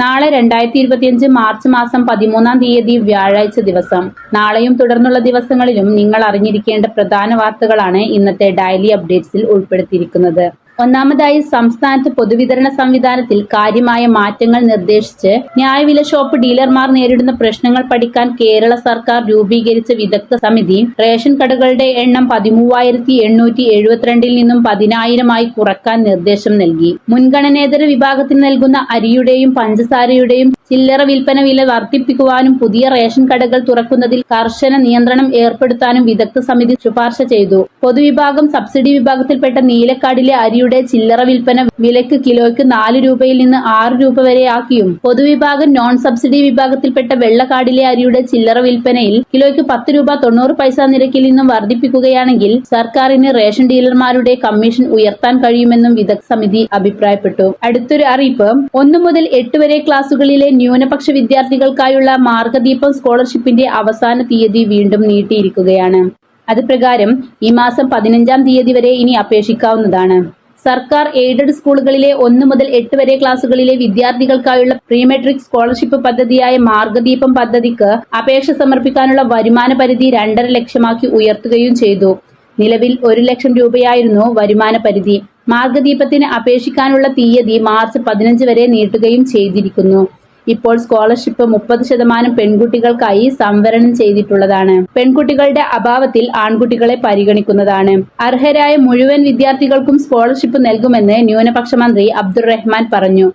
നാളെ രണ്ടായിരത്തി ഇരുപത്തിയഞ്ച് മാർച്ച് മാസം പതിമൂന്നാം തീയതി വ്യാഴാഴ്ച ദിവസം. നാളെയും തുടർന്നുള്ള ദിവസങ്ങളിലും നിങ്ങൾ അറിഞ്ഞിരിക്കേണ്ട പ്രധാന വാർത്തകളാണ് ഇന്നത്തെ ഡയലി അപ്ഡേറ്റ്സിൽ ഉൾപ്പെടുത്തിയിരിക്കുന്നത്. ഒന്നാമതായി സംസ്ഥാനത്ത് പൊതുവിതരണ സംവിധാനത്തിൽ കാര്യമായ മാറ്റങ്ങൾ നിർദ്ദേശിച്ച് ന്യായവില ഷോപ്പ് ഡീലർമാർ നേരിടുന്ന പ്രശ്നങ്ങൾ പഠിക്കാൻ കേരള സർക്കാർ രൂപീകരിച്ച വിദഗ്ധ സമിതി റേഷൻ കടകളുടെ എണ്ണം പതിമൂവായിരത്തി എണ്ണൂറ്റി എഴുപത്തിരണ്ടിൽ നിന്നും പതിനായിരമായി കുറയ്ക്കാൻ നിർദ്ദേശം നൽകി. മുൻഗണനേതര വിഭാഗത്തിന് നൽകുന്ന അരിയുടെയും പഞ്ചസാരയുടെയും ചില്ലറ വിൽപ്പന വില വർദ്ധിപ്പിക്കുവാനും പുതിയ റേഷൻ കടകൾ തുറക്കുന്നതിൽ കർശന നിയന്ത്രണം ഏർപ്പെടുത്താനും വിദഗ്ധ സമിതി ശുപാർശ ചെയ്തു. പൊതുവിഭാഗം സബ്സിഡി വിഭാഗത്തിൽപ്പെട്ട നീലക്കാടിലെ അരിയുടെ ചില്ലറ വിൽപ്പന വിലക്ക് കിലോയ്ക്ക് നാല് രൂപയിൽ നിന്ന് ആറ് രൂപ വരെ ആക്കിയും. പൊതുവിഭാഗം നോൺ സബ്സിഡി വിഭാഗത്തിൽപ്പെട്ട വെള്ളക്കാടിലെ അരിയുടെ ചില്ലറ വിൽപ്പനയിൽ കിലോയ്ക്ക് പത്ത് രൂപ തൊണ്ണൂറ് പൈസ നിരക്കിൽ നിന്നും വർദ്ധിപ്പിക്കുകയാണെങ്കിൽ സർക്കാരിന് റേഷൻ ഡീലർമാരുടെ കമ്മീഷൻ ഉയർത്താൻ കഴിയുമെന്നും വിദഗ്ധ സമിതി അഭിപ്രായപ്പെട്ടു. അടുത്തൊരു അറിയിപ്പ് ഒന്നു മുതൽ എട്ട് വരെ ക്ലാസുകളിലെ ന്യൂനപക്ഷ വിദ്യാർത്ഥികൾക്കായുള്ള മാർഗദീപം സ്കോളർഷിപ്പിന്റെ അവസാന തീയതി വീണ്ടും നീട്ടിയിരിക്കുകയാണ്. അത് പ്രകാരം ഈ മാസം പതിനഞ്ചാം തീയതി വരെ ഇനി അപേക്ഷിക്കാവുന്നതാണ്. സർക്കാർ എയ്ഡഡ് സ്കൂളുകളിലെ ഒന്ന് മുതൽ എട്ട് വരെ ക്ലാസുകളിലെ വിദ്യാർത്ഥികൾക്കായുള്ള പ്രീമെട്രിക് സ്കോളർഷിപ്പ് പദ്ധതിയായ മാർഗദീപം പദ്ധതിക്ക് അപേക്ഷ സമർപ്പിക്കാനുള്ള വരുമാന പരിധി രണ്ടര ലക്ഷമാക്കി ഉയർത്തുകയും ചെയ്തു. നിലവിൽ ഒരു ലക്ഷം രൂപയായിരുന്നു വരുമാന പരിധി. മാർഗദീപത്തിന് അപേക്ഷിക്കാനുള്ള തീയതി മാർച്ച് പതിനഞ്ച് വരെ നീട്ടുകയും ചെയ്തിരിക്കുന്നു. ഇപ്പോൾ സ്കോളർഷിപ്പ് മുപ്പത് ശതമാനം പെൺകുട്ടികൾക്കായി സംവരണം ചെയ്തിട്ടുള്ളതാണ്. പെൺകുട്ടികളുടെ അഭാവത്തിൽ ആൺകുട്ടികളെ പരിഗണിക്കുന്നതാണ്. അർഹരായ മുഴുവൻ വിദ്യാർത്ഥികൾക്കും സ്കോളർഷിപ്പ് നൽകുമെന്ന് ന്യൂനപക്ഷ മന്ത്രി അബ്ദുറഹ്മാൻ പറഞ്ഞു.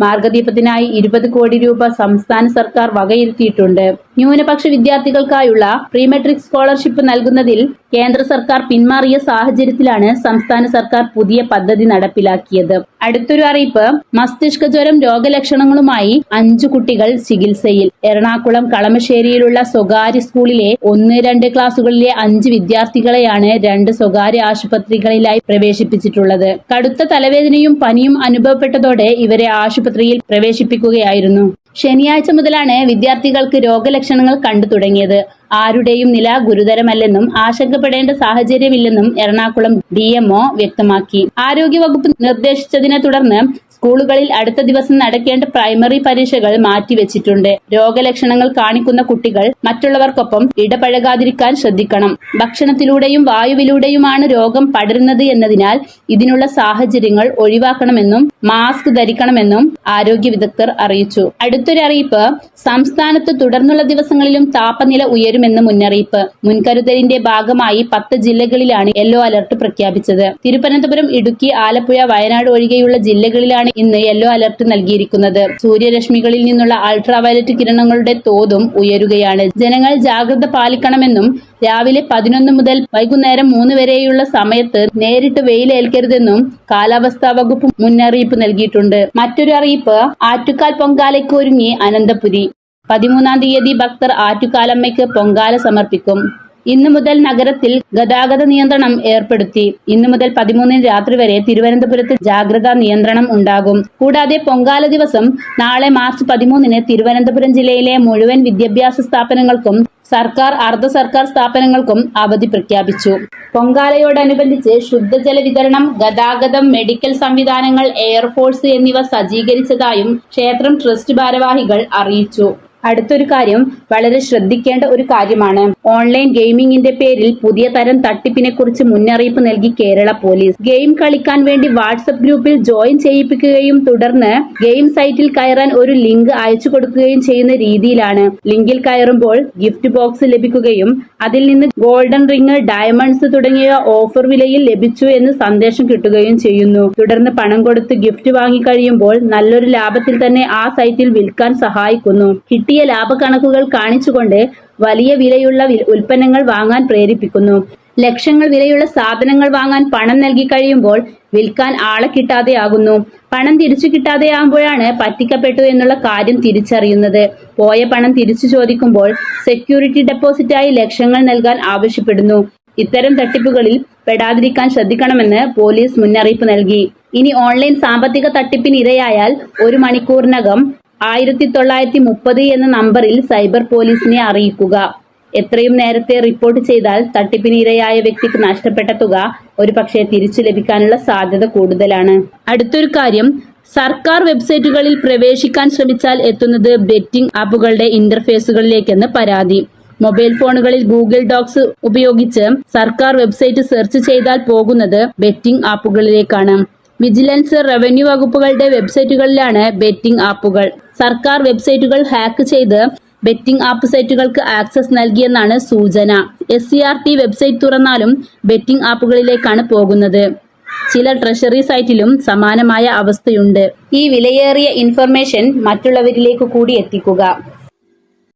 മാർഗദീപത്തിനായി ഇരുപത് കോടി രൂപ സംസ്ഥാന സർക്കാർ വകയിരുത്തിയിട്ടുണ്ട്. ന്യൂനപക്ഷ വിദ്യാർത്ഥികൾക്കായുള്ള പ്രീമെട്രിക് സ്കോളർഷിപ്പ് നൽകുന്നതിൽ കേന്ദ്ര സർക്കാർ പിന്മാറിയ സാഹചര്യത്തിലാണ് സംസ്ഥാന സർക്കാർ പുതിയ പദ്ധതി നടപ്പിലാക്കിയത്. അടുത്തൊരു അറിയിപ്പ് മസ്തിഷ്ക ജ്വരം രോഗലക്ഷണങ്ങളുമായി അഞ്ചു കുട്ടികൾ ചികിത്സയിൽ. എറണാകുളം കളമശ്ശേരിയിലുള്ള സ്വകാര്യ സ്കൂളിലെ ഒന്ന് രണ്ട് ക്ലാസുകളിലെ അഞ്ച് വിദ്യാർത്ഥികളെയാണ് രണ്ട് സ്വകാര്യ ആശുപത്രികളിലായി പ്രവേശിപ്പിച്ചിട്ടുള്ളത്. കടുത്ത തലവേദനയും പനിയും അനുഭവപ്പെട്ടതോടെ ഇവരെ ആശുപത്രിയിൽ പ്രവേശിപ്പിക്കുകയായിരുന്നു. ശനിയാഴ്ച മുതലാണ് വിദ്യാർത്ഥികൾക്ക് രോഗലക്ഷണങ്ങൾ കണ്ടു തുടങ്ങിയത്. ആരുടെയും നില ഗുരുതരമല്ലെന്നും ആശങ്കപ്പെടേണ്ട സാഹചര്യമില്ലെന്നും എറണാകുളം ഡി വ്യക്തമാക്കി. ആരോഗ്യവകുപ്പ് നിർദ്ദേശിച്ചതിനെ തുടർന്ന് സ്കൂളുകളിൽ അടുത്ത ദിവസം നടക്കേണ്ട പ്രൈമറി പരീക്ഷകൾ മാറ്റിവെച്ചിട്ടുണ്ട്. രോഗലക്ഷണങ്ങൾ കാണിക്കുന്ന കുട്ടികൾ മറ്റുള്ളവർക്കൊപ്പം ഇടപഴകാതിരിക്കാൻ ശ്രദ്ധിക്കണം. ഭക്ഷണത്തിലൂടെയും വായുവിലൂടെയുമാണ് രോഗം പടരുന്നത് എന്നതിനാൽ ഇതിനുള്ള സാഹചര്യങ്ങൾ ഒഴിവാക്കണമെന്നും മാസ്ക് ധരിക്കണമെന്നും ആരോഗ്യ വിദഗ്ധർ അറിയിച്ചു. അടുത്തൊരു അറിയിപ്പ് സംസ്ഥാനത്ത് തുടർന്നുള്ള ദിവസങ്ങളിലും താപനില ഉയരുമെന്ന് മുന്നറിയിപ്പ്. മുൻകരുതലിന്റെ ഭാഗമായി പത്ത് ജില്ലകളിലാണ് യെല്ലോ അലർട്ട് പ്രഖ്യാപിച്ചത്. തിരുവനന്തപുരം ഇടുക്കി ആലപ്പുഴ വയനാട് ഒഴികെയുള്ള ജില്ലകളിലാണ് ഇന്ന് യെല്ലോ അലർട്ട് നൽകിയിരിക്കുന്നത്. സൂര്യരശ്മികളിൽ നിന്നുള്ള അൾട്രാ വയലറ്റ് കിരണങ്ങളുടെ തോതും ഉയരുകയാണ്. ജനങ്ങൾ ജാഗ്രത പാലിക്കണമെന്നും രാവിലെ പതിനൊന്ന് മുതൽ വൈകുന്നേരം മൂന്ന് വരെയുള്ള സമയത്ത് നേരിട്ട് വെയിലേൽക്കരുതെന്നും കാലാവസ്ഥാ വകുപ്പ് മുന്നറിയിപ്പ് നൽകിയിട്ടുണ്ട്. മറ്റൊരു അറിയിപ്പ് ആറ്റുകാൽ പൊങ്കാലയ്ക്കൊരുങ്ങി അനന്തപുരി. പതിമൂന്നാം തീയതി ഭക്തർ ആറ്റുകാലമ്മയ്ക്ക് പൊങ്കാല സമർപ്പിക്കും. ഇന്നു മുതൽ നഗരത്തിൽ ഗതാഗത നിയന്ത്രണം ഏർപ്പെടുത്തി. ഇന്നു മുതൽ പതിമൂന്നിന് രാത്രി വരെ തിരുവനന്തപുരത്ത് ജാഗ്രതാ നിയന്ത്രണം ഉണ്ടാകും. കൂടാതെ പൊങ്കാല ദിവസം നാളെ മാർച്ച് പതിമൂന്നിന് തിരുവനന്തപുരം ജില്ലയിലെ മുഴുവൻ വിദ്യാഭ്യാസ സ്ഥാപനങ്ങൾക്കും സർക്കാർ അർദ്ധ സർക്കാർ സ്ഥാപനങ്ങൾക്കും അവധി പ്രഖ്യാപിച്ചു. പൊങ്കാലയോടനുബന്ധിച്ച് ശുദ്ധജല വിതരണം ഗതാഗതം മെഡിക്കൽ സംവിധാനങ്ങൾ എയർഫോഴ്സ് എന്നിവ സജ്ജീകരിച്ചതായും ക്ഷേത്രം ട്രസ്റ്റ് ഭാരവാഹികൾ അറിയിച്ചു. അടുത്തൊരു കാര്യം വളരെ ശ്രദ്ധിക്കേണ്ട ഒരു കാര്യമാണ്. ഓൺലൈൻ ഗെയിമിംഗിന്റെ പേരിൽ പുതിയ തരം തട്ടിപ്പിനെ കുറിച്ച് മുന്നറിയിപ്പ് നൽകി കേരള പോലീസ്. ഗെയിം കളിക്കാൻ വേണ്ടി വാട്സപ്പ് ഗ്രൂപ്പിൽ ജോയിൻ ചെയ്യിപ്പിക്കുകയും തുടർന്ന് ഗെയിം സൈറ്റിൽ കയറാൻ ഒരു ലിങ്ക് അയച്ചു കൊടുക്കുകയും ചെയ്യുന്ന രീതിയിലാണ്. ലിങ്കിൽ കയറുമ്പോൾ ഗിഫ്റ്റ് ബോക്സ് ലഭിക്കുകയും അതിൽ നിന്ന് ഗോൾഡൻ റിങ് ഡയമണ്ട്സ് തുടങ്ങിയ ഓഫർ വിലയിൽ ലഭിച്ചു എന്ന് സന്ദേശം കിട്ടുകയും ചെയ്യുന്നു. തുടർന്ന് പണം കൊടുത്ത് ഗിഫ്റ്റ് വാങ്ങിക്കഴിയുമ്പോൾ നല്ലൊരു ലാഭത്തിൽ തന്നെ ആ സൈറ്റിൽ വിൽക്കാൻ സഹായിക്കുന്നു. കിട്ടിയ ലാഭക്കണക്കുകൾ കാണിച്ചുകൊണ്ട് വലിയ വിലയുള്ള ഉൽപ്പന്നങ്ങൾ വാങ്ങാൻ പ്രേരിപ്പിക്കുന്നു. ലക്ഷങ്ങൾ വിലയുള്ള സാധനങ്ങൾ വാങ്ങാൻ പണം നൽകി കഴിയുമ്പോൾ വിൽക്കാൻ ആളെ കിട്ടാതെയാകുന്നു. പണം തിരിച്ചു കിട്ടാതെയാകുമ്പോഴാണ് പറ്റിക്കപ്പെട്ടു എന്നുള്ള കാര്യം തിരിച്ചറിയുന്നത്. പോയ പണം തിരിച്ചു ചോദിക്കുമ്പോൾ സെക്യൂരിറ്റി ഡെപ്പോസിറ്റായി ലക്ഷങ്ങൾ നൽകാൻ ആവശ്യപ്പെടുന്നു. ഇത്തരം തട്ടിപ്പുകളിൽ പെടാതിരിക്കാൻ ശ്രദ്ധിക്കണമെന്ന് പോലീസ് മുന്നറിയിപ്പ് നൽകി. ഇനി ഓൺലൈൻ സാമ്പത്തിക തട്ടിപ്പിന് ഇരയായാൽ ഒരു മണിക്കൂറിനകം ആയിരത്തി തൊള്ളായിരത്തി മുപ്പത് എന്ന നമ്പറിൽ സൈബർ പോലീസിനെ അറിയിക്കുക. എത്രയും നേരത്തെ റിപ്പോർട്ട് ചെയ്താൽ തട്ടിപ്പിന് ഇരയായ വ്യക്തിക്ക് നഷ്ടപ്പെട്ട തുക ഒരു പക്ഷേ തിരിച്ചു ലഭിക്കാനുള്ള സാധ്യത കൂടുതലാണ്. അടുത്തൊരു കാര്യം സർക്കാർ വെബ്സൈറ്റുകളിൽ പ്രവേശിക്കാൻ ശ്രമിച്ചാൽ എത്തുന്നത് ബെറ്റിംഗ് ആപ്പുകളുടെ ഇന്റർഫേസുകളിലേക്കെന്ന് പരാതി. മൊബൈൽ ഫോണുകളിൽ ഗൂഗിൾ ഡോക്സ് ഉപയോഗിച്ച് സർക്കാർ വെബ്സൈറ്റ് സെർച്ച് ചെയ്താൽ പോകുന്നത് ബെറ്റിംഗ് ആപ്പുകളിലേക്കാണ്. വിജിലൻസ് റവന്യൂ വകുപ്പുകളുടെ വെബ്സൈറ്റുകളിലാണ് ബെറ്റിംഗ് ആപ്പുകൾ. സർക്കാർ വെബ്സൈറ്റുകൾ ഹാക്ക് ചെയ്ത് ബെറ്റിംഗ് ആപ്പ് സൈറ്റുകൾക്ക് ആക്സസ് നൽകിയെന്നാണ് സൂചന. S C R T website തുറന്നാലും betting ആപ്പുകളിലേക്കാണ് പോകുന്നത്. ചില ട്രഷറി സൈറ്റിലും സമാനമായ അവസ്ഥയുണ്ട്. ഈ വിലയേറിയ ഇൻഫർമേഷൻ മറ്റുള്ളവരിലേക്ക് കൂടി എത്തിക്കുക.